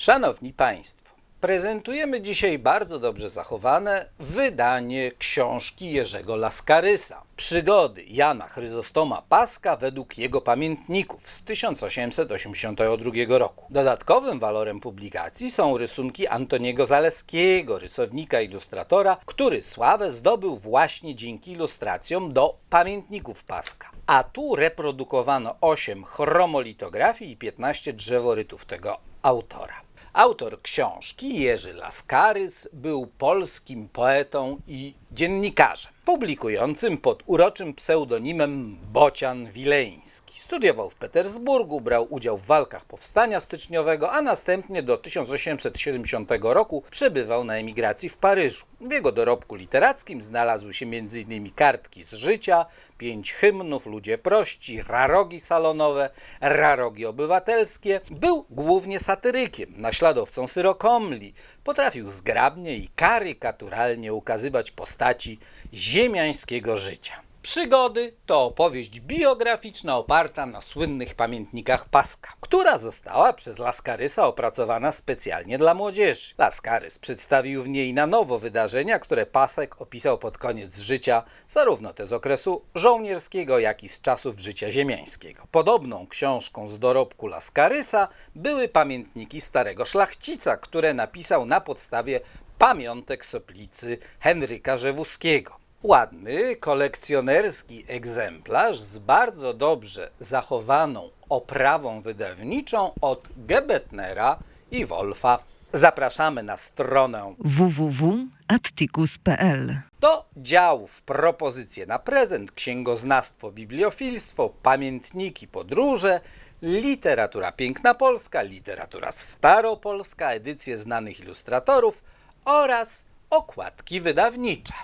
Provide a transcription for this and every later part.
Szanowni Państwo, prezentujemy dzisiaj bardzo dobrze zachowane wydanie książki Jerzego Laskarysa. Przygody Jana Chryzostoma Paska według jego pamiętników z 1882 roku. Dodatkowym walorem publikacji są rysunki Antoniego Zaleskiego, rysownika ilustratora, który sławę zdobył właśnie dzięki ilustracjom do pamiętników Paska. A tu reprodukowano 8 chromolitografii i 15 drzeworytów tego autora. Autor książki, Jerzy Laskarys, był polskim poetą i dziennikarzem, publikującym pod uroczym pseudonimem Bocian Wileński. Studiował w Petersburgu, brał udział w walkach powstania styczniowego, a następnie do 1870 roku przebywał na emigracji w Paryżu. W jego dorobku literackim znalazły się m.in. kartki z życia, pięć hymnów, ludzie prości, rarogi salonowe, rarogi obywatelskie. Był głównie satyrykiem, naśladowcą Syrokomli. Potrafił zgrabnie i karykaturalnie ukazywać postaci ziemiańskiego życia. Przygody to opowieść biograficzna oparta na słynnych pamiętnikach Paska, która została przez Laskarysa opracowana specjalnie dla młodzieży. Laskarys przedstawił w niej na nowo wydarzenia, które Pasek opisał pod koniec życia, zarówno te z okresu żołnierskiego, jak i z czasów życia ziemiańskiego. Podobną książką z dorobku Laskarysa były pamiętniki starego szlachcica, które napisał na podstawie pamiątek soplicy Henryka Rzewuskiego. Ładny, kolekcjonerski egzemplarz z bardzo dobrze zachowaną oprawą wydawniczą od Gebetnera i Wolfa. Zapraszamy na stronę www.atticus.pl do działów propozycje na prezent, księgoznawstwo, bibliofilstwo, pamiętniki, podróże, literatura piękna polska, literatura staropolska, edycje znanych ilustratorów oraz okładki wydawnicze.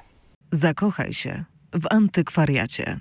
Zakochaj się w antykwariacie.